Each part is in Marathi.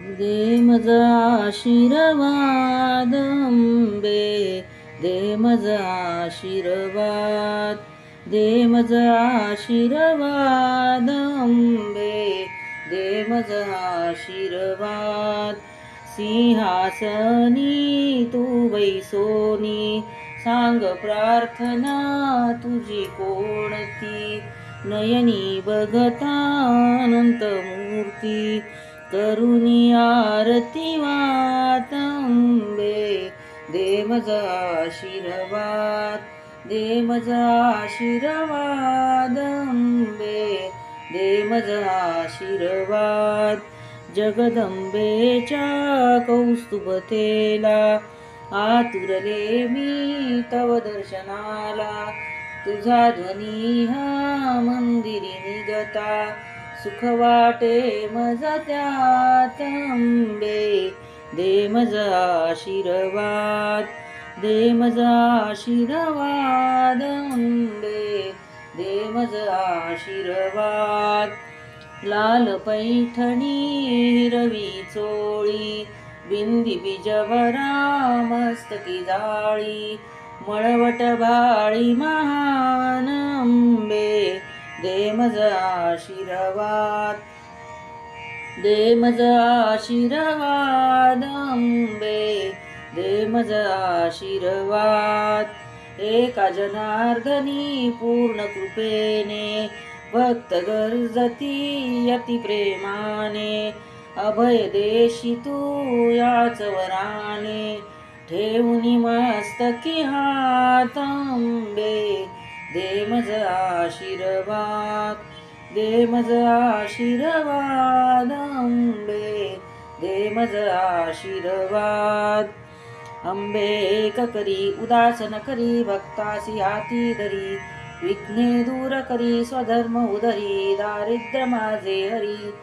दे मजा आशीर्वाद अंबे. दे मजा आशीर्वाद दे मज आशीर्वाद अंबे. दे मजा आशीर्वाद. सिंहासनी तू बैसोनी सांग प्रार्थना तुझी कोणती? नयनी बघतानंत मूर्ती करुणी आरती वातंबे दे मज आशीर्वाद दे मज आशीर्वाद दे आशीर्वाद जगदंबेच्या कौस्तुभतेला. आतुरले मी तव दर्शनाला. तुझा ध्वनी हा मंदिरी निगता सुख वाटे मज त्यात अंबे दे मज आशीर्वाद दे मज आशीर्वाद अंबे दे मज आशीर्वाद. लाल पैठणी हिरवी चोळी बिंदी बिजवरा मस्तकी जाळी मळवट भाळी महान अंबे दे मज आशीर्वाद. दे मज आशीर्वाद अंबे. दे मज आशीर्वाद. एका जनार्दनी पूर्ण कृपेने भक्त गरजती यती प्रेमाने. अभय देशी तू याच वराने. ठेवून मस्तकी हात अंबे. दे मज आशीर्वाद दे मज आशीर्वाद अंबे दे मज आशीर्वाद. अंबे एक करी उदासन करी भक्तासी हाती धरी विघ्ने दूर करी स्वधर्म उदरी दारिद्र्य माझे हरी.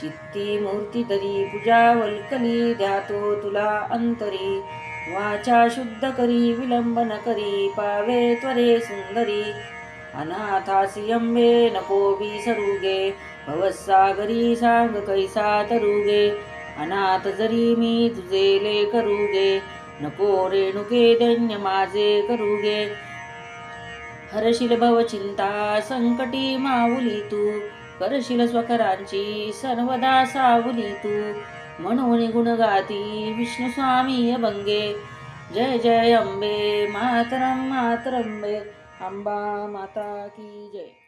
चित्ती मूर्ती तरी पूजा वल्कली द्यातो तुला अंतरी. वाचा शुद्ध करी विलंबन करी पावे त्वरे सुंदरी. अनाथासी अंबे नको बी सरुगे भवसागरी सांग कैसा तरुगे. अनाथ जरी मी तुझे ले करूगे नको रेणुके दैन्य माझे करुगे. हरशील भव चिंता संकटी माऊली तू. करशील स्वकरांची सर्वदा सावली तू. म्हणून गुणगाती विष्णू स्वामी अभंगे. जय जय अंबे मातरम मातरंबे अंबा माता की जय.